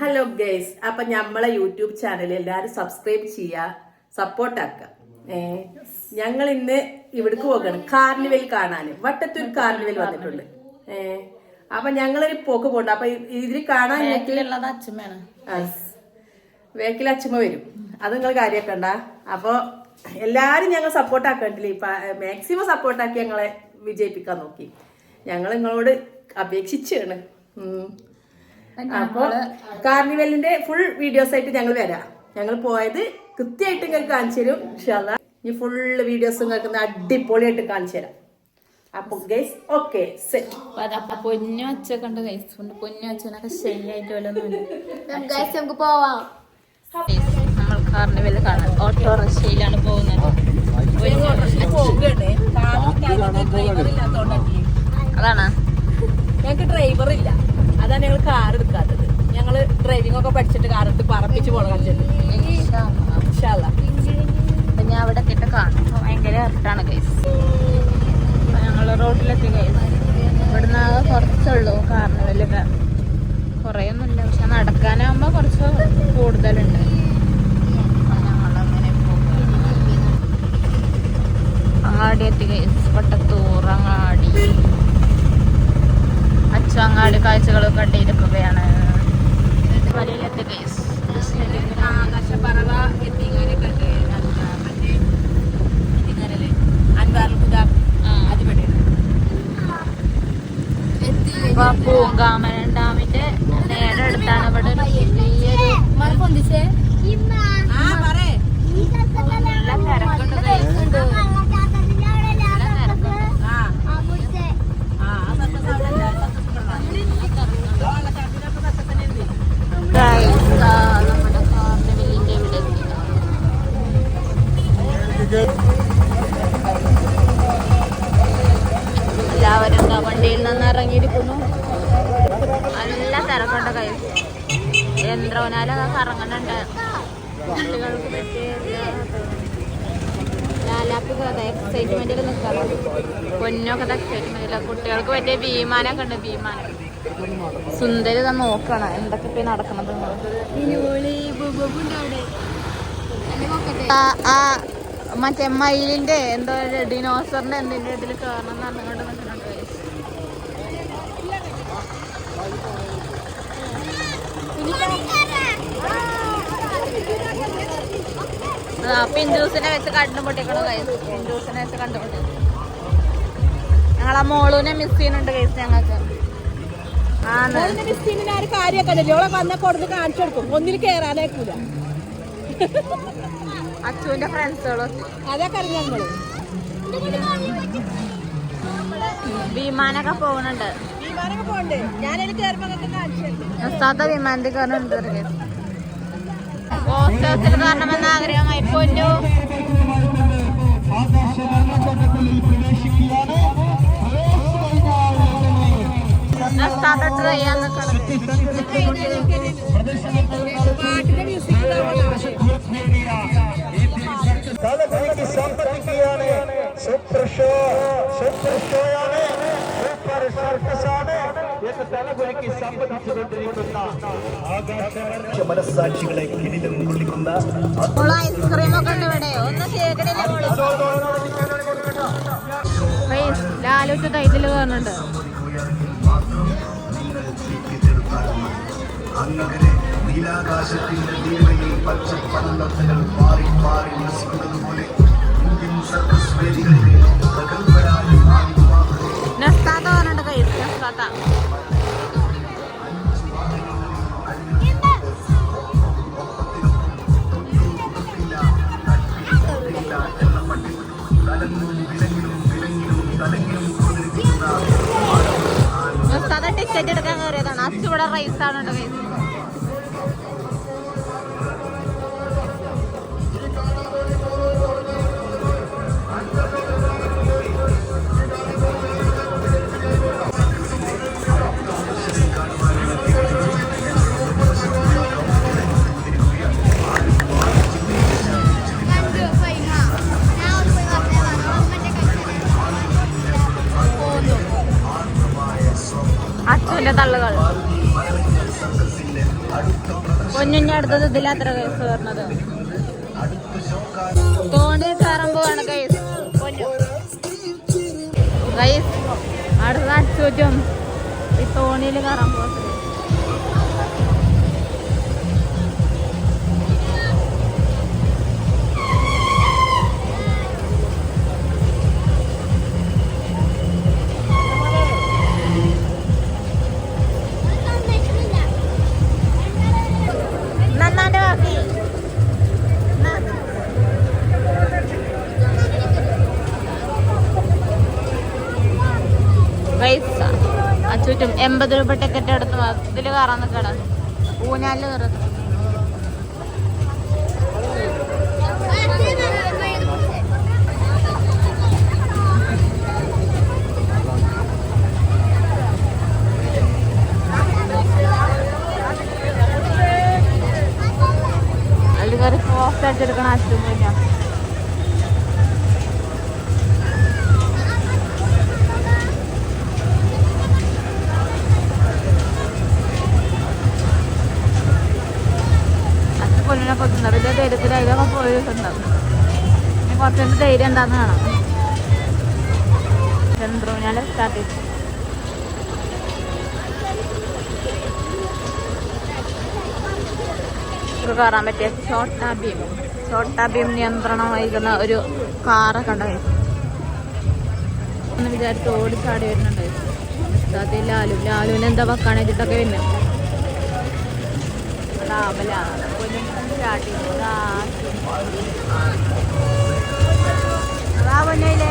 Hello guys അപ്പൊ നമ്മളെ YouTube channel എല്ലാരും സബ്സ്ക്രൈബ് ചെയ്യുക സപ്പോർട്ട് ആക്കുക ഏ? ഞങ്ങൾ ഇന്ന് ഇവിടേക്ക് പോകണം. കാർണിവൽ കാണാൻ വട്ടത്തൂർ കാർണിവൽ വന്നിട്ടുണ്ട്. ഏ? അപ്പൊ ഞങ്ങളൊരു പോക്ക് പോകണ്ട അപ്പൊ ഇതിൽ കാണാൻ വേക്കിൽ അച്ഛമ്മ വരും. അത് നിങ്ങൾ കാര്യമാക്കണ്ട അപ്പൊ എല്ലാരും ഞങ്ങൾ സപ്പോർട്ട് ആക്കണ്ടില്ലേ? ഇപ്പൊ മാക്സിമം സപ്പോർട്ടാക്കി ഞങ്ങളെ വിജയിപ്പിക്കാൻ നോക്കി. ഞങ്ങൾ നിങ്ങളോട് അപേക്ഷിച്ചാണ്. അപ്പൊ കാർണിവലിന്റെ ഫുൾ വീഡിയോസ് ആയിട്ട് ഞങ്ങൾ വരാം. ഞങ്ങൾ പോയത് കൃത്യമായിട്ട് നിങ്ങൾക്ക് കാണിച്ചു തരും ഇൻഷാല്ല ഇനി ഫുള്ള് വീഡിയോസ് നിങ്ങൾക്ക് അടിപൊളിയായിട്ട് കാണിച്ചു തരാം. അപ്പൊ ഗൈസ് ഓക്കെ പൊന്നു പൊന്നു അച്ഛനൊക്കെ ശരിയായിട്ട് നമുക്ക് പോവാം. നമ്മൾ കാർണിവൽ കാണാൻ ഓട്ടോറിക്ഷയിലാണ് പോകുന്നത്. അതാണ്. ഞങ്ങൾക്ക് ഡ്രൈവർ ഇല്ല. അതാണ് ഞങ്ങൾ കാർ എടുക്കാത്തത്. ഞങ്ങൾ ഡ്രൈവിംഗ് ഒക്കെ പഠിച്ചിട്ട് കാർ എടുത്ത് പറപ്പിച്ച് അപ്പൊ ഞാൻ അവിടെ എത്തിയിട്ട് കാണും. ഭയങ്കര ഇറട്ടാണ് ഗൈസ് ഞങ്ങൾ റോഡിലെത്തി ഗൈസ് ഇവിടുന്ന് കുറച്ചുള്ളൂ കാർണിവലൊക്കെ. കുറേയൊന്നുമില്ല. പക്ഷെ നടക്കാനാകുമ്പോ കുറച്ച് കൂടുതലുണ്ട്. അങ്ങാടി എത്തി ഗൈസ് വട്ടത്തൂർ അങ്ങാടി. അച്ചങ്ങാടി കാഴ്ചകളും കണ്ടിരിക്കുകയാണ് പൂങ്കാമൻ ഡാമിന്റെ നേരെ അടുത്താണ് ഇവിടെ ഒരു വലിയൊരു പൊന്തിച്ചേ നല്ല തിരക്കുണ്ട്. വിമാനമൊക്കെ ഉണ്ട് വിമാനം സുന്ദരി ഇതാ നോക്കണം എന്തൊക്കെ ഇപ്പൊ നടക്കണത് മറ്റേ മയിലിന്റെ എന്തോ ഡിനോസറിന്റെ എന്തിന്റെ ഇതിൽ കയറണം എന്ന് പറഞ്ഞുകൊണ്ട് നിൽക്കുന്നുണ്ട് പിഞ്ചൂസിനെ വെച്ച് കണ്ടുപൊട്ടിക്കണോ കൈസ് വെച്ച് വെച്ച് ഞങ്ങളെ മോളൂനെ മിസ് ചെയ്യുന്നുണ്ട് കേസ് ഞങ്ങൾക്ക്. മിസ് ആ ഒരു കാര്യമൊക്കെ ഉണ്ടല്ലോ ഓളെ വന്ന കൊടുത്ത് കാണിച്ചു കൊടുക്കും. ഒന്നിൽ കേറാനേക്കൂല അച്ചുവിന്റെ ഫ്രണ്ട്സുകളും അതൊക്കെ അറിഞ്ഞ ഞങ്ങൾ. വിമാനൊക്കെ പോകുന്നുണ്ട് ഞാനതിൽ കയറുമ്പോ കാണിച്ചു നസ്താത്ത വിമാനത്തിൽ കയറുന്നുണ്ട് പോസ്റ്റേഴ്സിൽ കയറണമെന്ന് ആഗ്രഹമായി പൊന്നു ട്രൈ തലമുറയ്ക്ക് സമ്പത്തിക്കുകയാണ് സൂപ്പർ ഷോ സൂപ്പർ ഷോയാണ് എന്ന് ആകാശ മനസ്സാക്ഷികളെ കിടിലും കൊള്ളിക്കുന്ന മോൾ ഐസ്ക്രീം ഒക്കെ ഉണ്ട് ഇവിടെ ഒന്ന് ലാലൂട്ട് ടൈറ്റിൽ കാണുന്നുണ്ട് അങ്ങനെ നീലാകാശത്തിന്റെ നീളയിൽ പച്ചപ്പടലങ്ങൾ മാറി മാറി നശിക്കുന്നത് പോലെ ഇന്ത്യൻ സർക്കസ് വേദികളിലെ പ്രഗത്ഭരായ ടിക്കറ്റ് എടുക്കാൻ കയറിയതാണ് അച്ചു ഇവിടെ റൈസ് ആണ് കേട്ടോ അച്ചുവിന്റെ തള്ളുകൾ. പൊന്നിന്റെ അടുത്തത് ഇതിലത്ര കേസ് പറഞ്ഞത് തോണി കയറുമ്പോഴാണ് കൈസ് കൈസ് അടുത്ത അച്ചൂറ്റും ഈ തോണിയിൽ കയറാൻ പോകത്തില്ല പൈസ. ആ ചുറ്റും എൺപത് രൂപ ടിക്കറ്റ് എടുത്ത് ഇതിൽ കയറാൻ നിൽക്കണം ഊഞ്ഞാലിൽ കയറുന്നു അതിൽ കയറി അടിച്ചെടുക്കണം അച്ഛൻ പിന്നെ പൊന്നിനെ കൊത്തുന്നത് വലിയ അതിലൊക്കെ പോയി കിട്ടുന്നത്. ഇനി കുറച്ചുകൊണ്ട് ധൈര്യം എന്താന്ന് കാണാം. ചന്ദ്രൂഞ്ഞാൽ സ്റ്റാർട്ട് ചെയ്തു കയറാൻ പറ്റിയ ഷോർട്ട് ബീം ഷോർട്ട് ബീം നിയന്ത്രണം വഹിക്കുന്ന ഒരു കാറൊക്കെ ഉണ്ടായിരുന്നു എന്ന് വിചാരിച്ച് ഓടിച്ചാടി വരുന്നുണ്ടായിരുന്നു ഉസ്താദ് ലാലു. ലാലുവിന് എന്താ വെക്കാണ് വെച്ചിട്ടൊക്കെ വരുന്നത്? ലാഭലാണ് സ്റ്റാർട്ട് ചെയ്തു അതാ അതാ പൊന്നയില്ലേ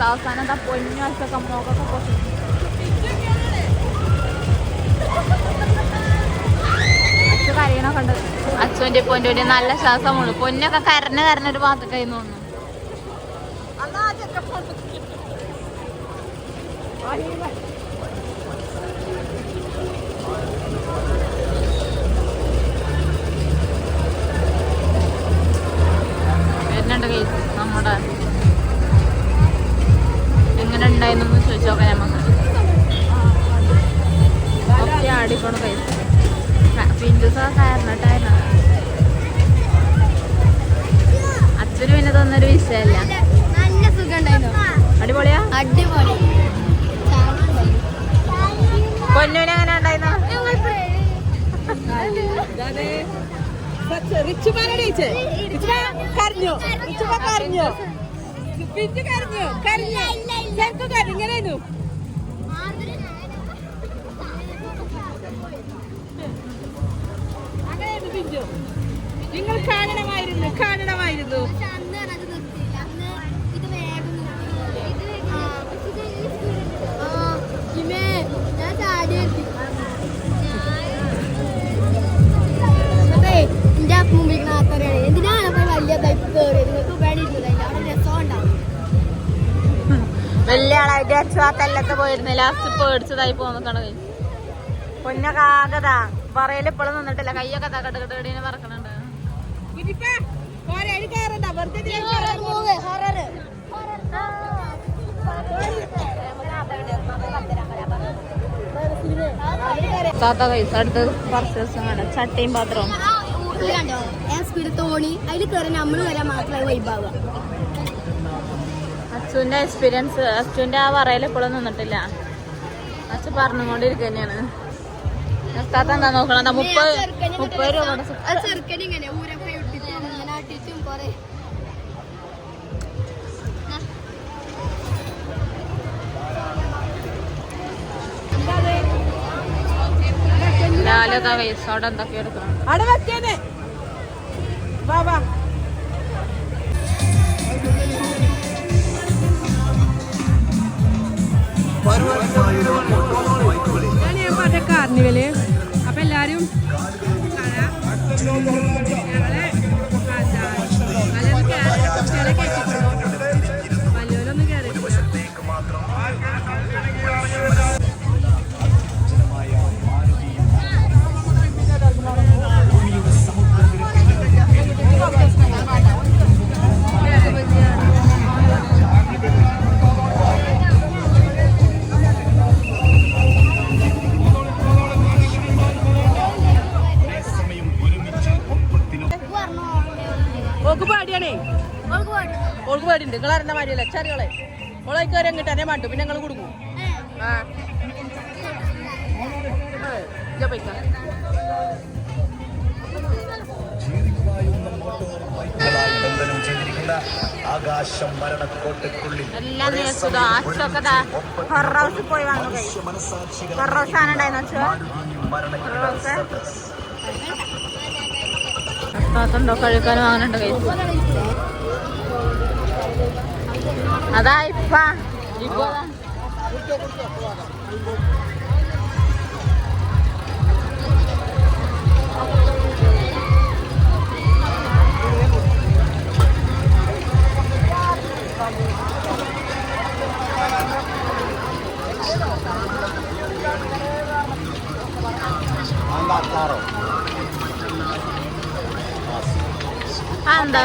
അവസാനം എന്താ പൊന്നു വശമൊക്കെ മുഖമൊക്കെ പൊട്ടി അച്ഛ കരയണൊക്കെ ഉണ്ട് അച്ഛന്റെ പൊന്റെ നല്ല ശ്വാസമുള്ളു. പൊന്നൊക്കെ കരഞ്ഞ് കരഞ്ഞൊരു ഭാഗത്തൊക്കെ തോന്നുന്നു. വരുന്നുണ്ട് നമ്മുടെ എങ്ങനെ ഉണ്ടായിരുന്നു ചോദിച്ചു നോക്കാം നമുക്ക് ഒക്കെ ആടിക്കൊണ്ട് പൈസ പിഞ്ചസ് കാരണട്ടായിരുന്നു അച്ഛനും പിന്നെ തന്നൊരു വിഷയമല്ല നല്ല സുഖം അടിപൊളിയാ? അടിപൊളി. പൊന്നൂന് എങ്ങനെ ഉണ്ടായിരുന്നു? കരഞ്ഞു? കരഞ്ഞു? കരഞ്ഞു? കരഞ്ഞു? ചെറുപ്പം കരിങ്ങനായിരുന്നു അങ്ങനെയായിരുന്നു പിഞ്ചു നിങ്ങൾ കാണണമായിരുന്നു കാണണമായിരുന്നു ആളായിട്ട് അച്ഛാ തെല്ലത്ത് പോയിരുന്നു. ലാസ്റ്റ് പേടിച്ചതായി ഇപ്പോഴും നിന്നിട്ടില്ല. കയ്യൊക്കെ പറക്കണുണ്ട് താത്ത അടുത്ത് ചട്ടിയും പാത്രവും. കണ്ടോ? ഞാൻ സ്പീഡ് തോണി. അതിൽ കയറി നമ്മൾ വരാൻ മാത്രമേ വൈബാവുക അച്ഛന്റെ എക്സ്പീരിയൻസ് അച്ഛന്റെ ആ വറയിൽ എപ്പോഴും നിന്നിട്ടില്ല. അച്ഛൻ പറഞ്ഞുകൊണ്ടിരിക്കുക തന്നെയാണ് താത്ത എന്താ നോക്കണം മുപ്പത് മുപ്പത് രൂപയുടെ സു- ആ ചെറുക്കൻ ഇങ്ങനെ ഊരൊക്കെ ഇട്ടിട്ട് ഇങ്ങനെ ഞാൻ ഞാൻ പറഞ്ഞ കാർണിവൽ. എല്ലാരും ഓക്ക് പാടിയാണേ ഓൾക്ക് പാടിണ്ട്. നിങ്ങൾ അറിഞ്ഞ മാരിയല്ലേ ചെറിയോളെ. ഓളേക്ക് വരെ എങ്ങിട്ട് തന്നെ മാട്ടു പിന്നെ ഞങ്ങൾ കൊടുക്കും. ആ. ആകാശം മരണക്കോട്ടക്കുള്ളിൽ മനസാക്ഷികൾ ഹൊറ താത്തുണ്ടോ? കഴിക്കാനും വാങ്ങാനുണ്ട് കൈ? അതാ ഇപ്പ. ഇപ്പൊ. അതാ. ആ എന്താ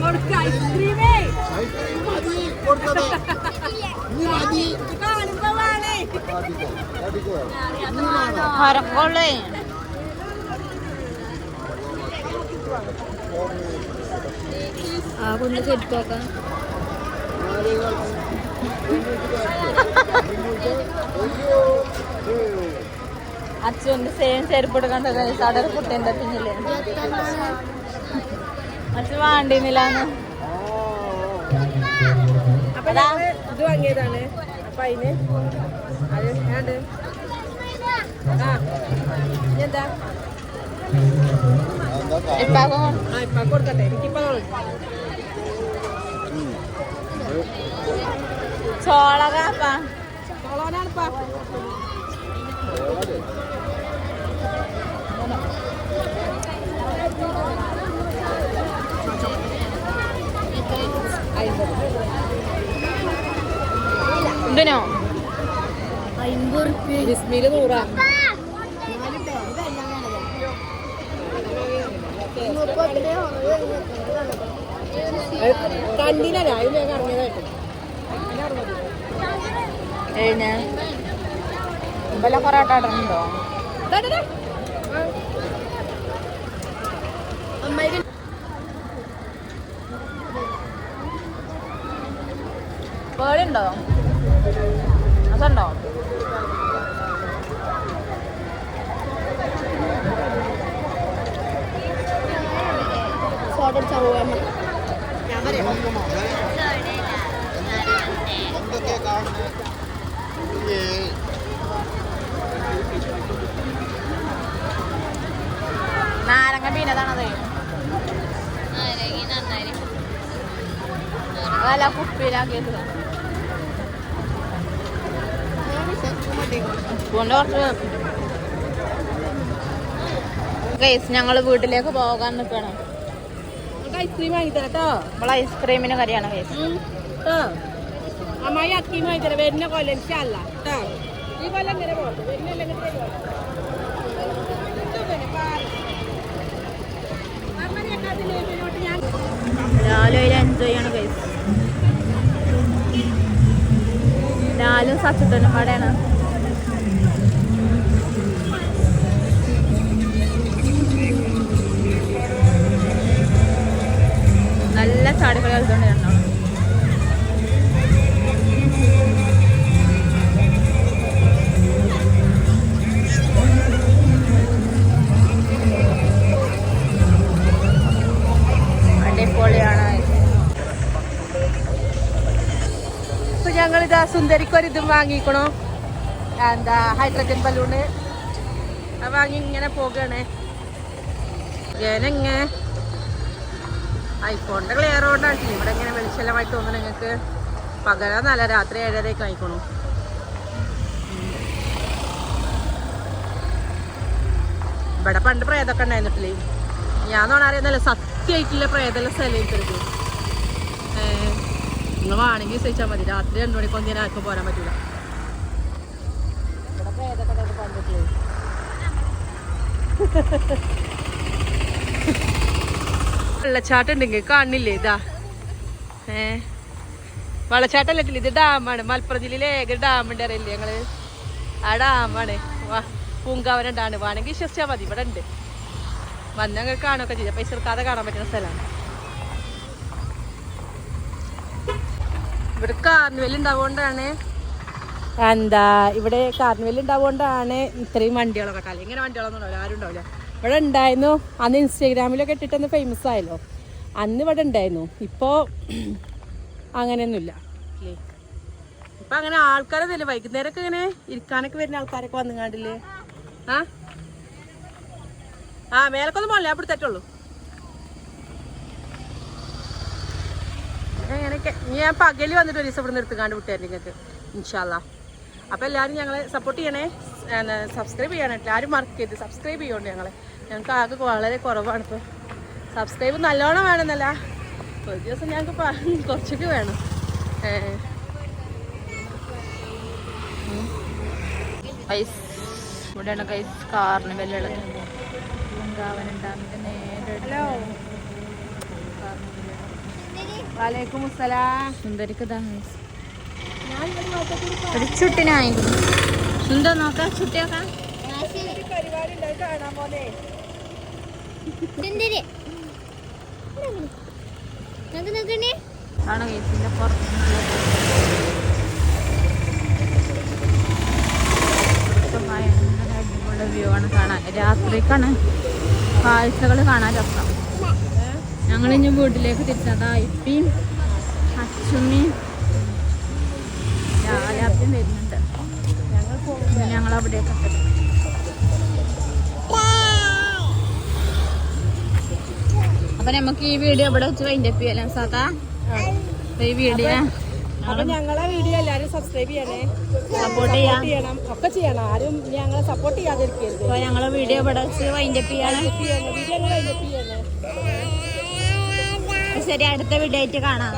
കൊടുക്ക ഐസ്ക്രീമേ കാണുമ്പോ വേണേ ഹൊറക്കോളേ കൊണ്ട് അച്ഛന്റെ സെയിം ചെരുപ്പ് എടുക്കണ്ട സടർ ഒരു പിന്നില്ലേ പിന്നിൽ അച്ഛൻ വാണ്ടിന്നില്ലാന്ന് അപ്പൊ ഇത് വാങ്ങിയതാണ്? അപ്പൊ അതിന് അത് ഞാണ്ട് ആ ഇനിയെന്താ ഇപ്പാക്കും ആ ഇപ്പൊ കൊടുക്കട്ടെ എനിക്കിപ്പോ റുപ്യ ബിസ്മിൽ നൂറാ. ഞാൻ ഇമ്പല പൊറോട്ട ഇടുന്നുണ്ടോ അമ്മയ്ക്ക് പേടിയുണ്ടോ അതുണ്ടോ? എടുത്താൽ പോകാൻ ഞാൻ പറയാം നാരങ്ങ പീനതാണത് അല്ല കുപ്പിയിലാക്കിയത് സ്പൂണിന്റെ കുറച്ച് ഗൈസ് ഞങ്ങൾ വീട്ടിലേക്ക് പോകാൻ നിൽക്കണം ഐസ്ക്രീം വാങ്ങി തരാം കേട്ടോ. നമ്മൾ ഐസ്ക്രീമിന് കറിയാണ് ഗൈസ് അമ്മായി അക്കീം വാങ്ങി തരാം വരുന്ന കൊല്ലം ഇൻഷല്ല കേട്ടോ ഈ കൊല്ലം ഇങ്ങനെ വരുന്ന രാവിലെ എൻജോയ് ചെയ്യണം ഗൈസ് ലാലും സച്ചിട്ടനും പാടെയാണ് നല്ല ചാടിക്കളി കളിച്ചോണ്ട് രണ്ടാണ് ഞങ്ങളിതാ സുന്ദരിക്കൊരിതും വാങ്ങിക്കണോ. എന്താ ഹൈഡ്രജൻ ബലൂണ്. വാങ്ങി ഇങ്ങനെ പോകണേ. ഞാനെങ്ങനെ ഐഫോണിന്റെ ക്ലിയർ കൊണ്ടാണ് ഇവിടെ ഇങ്ങനെ വെളിച്ചെല്ലാമായി തോന്നുന്നു നിങ്ങൾക്ക് നല്ല രാത്രി ഏഴരയ്ക്ക് ആയിക്കോണു. ഇവിടെ പണ്ട് പ്രേതൊക്കെ ഉണ്ടായിരുന്നിട്ടില്ലേ ഞാൻ നോണ അറിയുന്നല്ലേ സത്യമായിട്ടുള്ള പ്രേതല്ല സ്ഥലം എടുത്തത് നിങ്ങൾ വേണമെങ്കിൽ ചോദിച്ചാൽ മതി. രാത്രി രണ്ടു മണിക്കൊന്നും ഞാൻ ആർക്കും പോരാൻ പറ്റില്ല ഇവിടെ പ്രേതൊക്കെ ഉണ്ടായിരുന്നു പണ്ടിട്ടില്ലേ വെള്ളച്ചാട്ടം ഉണ്ടെങ്കിൽ കാണില്ലേ ഇതാ. ഏ? വെള്ളച്ചാട്ടം ഇത് ഡാമാണ്. മലപ്പുറം ജില്ലയിലെ ഏക ഡാമുണ്ട് അറിയില്ലേ ഞങ്ങൾ? ആ ഡാമാണ്. വാ പൂങ്കാവനം ഡാണ് വേണമെങ്കിൽ വിശ്വസിച്ചാൽ മതി. ഇവിടെ ഉണ്ട് വന്നങ്ങൾ കാണുകയൊക്കെ ചെയ്യാം. പൈസ എടുക്കാതെ കാണാൻ പറ്റുന്ന സ്ഥലമാണ്. ഇവിടെ കാർണിവൽ ഉണ്ടാവുകൊണ്ടാണ്. എന്താ ഇവിടെ കാർണിവൽ ഉണ്ടാവുകൊണ്ടാണ് ഇത്രയും വണ്ടികളൊക്കെ കാലം. ഇങ്ങനെ വണ്ടികളൊന്നും ഉണ്ടാവില്ല. ആരും ഉണ്ടാവില്ല. ഇവിടെ ഉണ്ടായിരുന്നു. അന്ന് ഇൻസ്റ്റാഗ്രാമിലൊക്കെ ഇട്ടിട്ടൊന്ന് ഫേമസ് ആയല്ലോ. അന്ന് ഇവിടെ ഉണ്ടായിരുന്നു. ഇപ്പോൾ അങ്ങനെയൊന്നുമില്ല. ഇപ്പം അങ്ങനെ ആൾക്കാരൊന്നുമില്ല വൈകുന്നേരമൊക്കെ ഇങ്ങനെ ഇരിക്കാനൊക്കെ വരുന്ന ആൾക്കാരൊക്കെ വന്നുകാണ്ടില്ലേ? ആ? ആ മേലക്കൊന്നും പോകണില്ല അവിടെ തെറ്റുള്ളൂ ഞാൻ പകൽ വന്നിട്ട് ഒരു ദിവസം ഇവിടെ നിർത്തുകാണ്ട് വിട്ടായിരുന്നു നിങ്ങൾക്ക്. ഇൻഷാല്ല അപ്പം എല്ലാവരും ഞങ്ങളെ സപ്പോർട്ട് ചെയ്യണേ. സബ്സ്ക്രൈബ് ചെയ്യാനായിട്ട് ആരും മാർക്ക് ചെയ്ത് സബ്സ്ക്രൈബ് ചെയ്യണം ഞങ്ങളെ. ഞങ്ങൾക്ക് ആകെ വളരെ കുറവാണ് ഇപ്പോൾ സബ്സ്ക്രൈബ് നല്ലോണം വേണമെന്നല്ല. ഒരു ദിവസം ഞങ്ങൾക്ക് കുറച്ചൊക്കെ വേണം. ഐസ് ഇവിടെയാണ് ഗൈസ് കാറിന് വെല്ലുള്ളത് വലൈക്കും സുന്ദരിക്ക് ഒരു ചുട്ടിനായിരുന്നു സുന്ദർ നോക്കാം ചുട്ടിയൊക്കെ? ആണ് ഇവിടുത്തെ ഭയങ്കര അടിപൊളി വ്യൂ ആണ് കാണാൻ. രാത്രിക്കാണ് കാഴ്ചകൾ കാണാൻ രസം. ഞങ്ങൾ ഇനി വീട്ടിലേക്ക് തിരിച്ചതാ ഇപ്പിയും അച്ചുമ്മയും രാത്രി വരുന്നുണ്ട്. ഞങ്ങൾ അപ്പൊ നമുക്ക് ഈ വീഡിയോ ഇവിടെ വെച്ച് വൈൻഡ് അപ്പ് ചെയ്യാം സാധാ ഈ വീഡിയോ അപ്പൊ ഞങ്ങളെ വീഡിയോ എല്ലാവരും സബ്സ്ക്രൈബ് ചെയ്യണേ. സപ്പോർട്ട് ചെയ്യണം. ഒക്കെ ചെയ്യണം. ആരും ഞങ്ങളെ സപ്പോർട്ട് ചെയ്യാതിരിക്കരുത്. അപ്പൊ ഞങ്ങളെ വീഡിയോ ഇവിടെ വെച്ച് വൈൻഡപ്പ് ചെയ്യാണ്. വീഡിയോ വൈൻഡ് അപ്പ് ചെയ്യണം. ശരി അടുത്ത വീഡിയോ ആയിട്ട് കാണാം.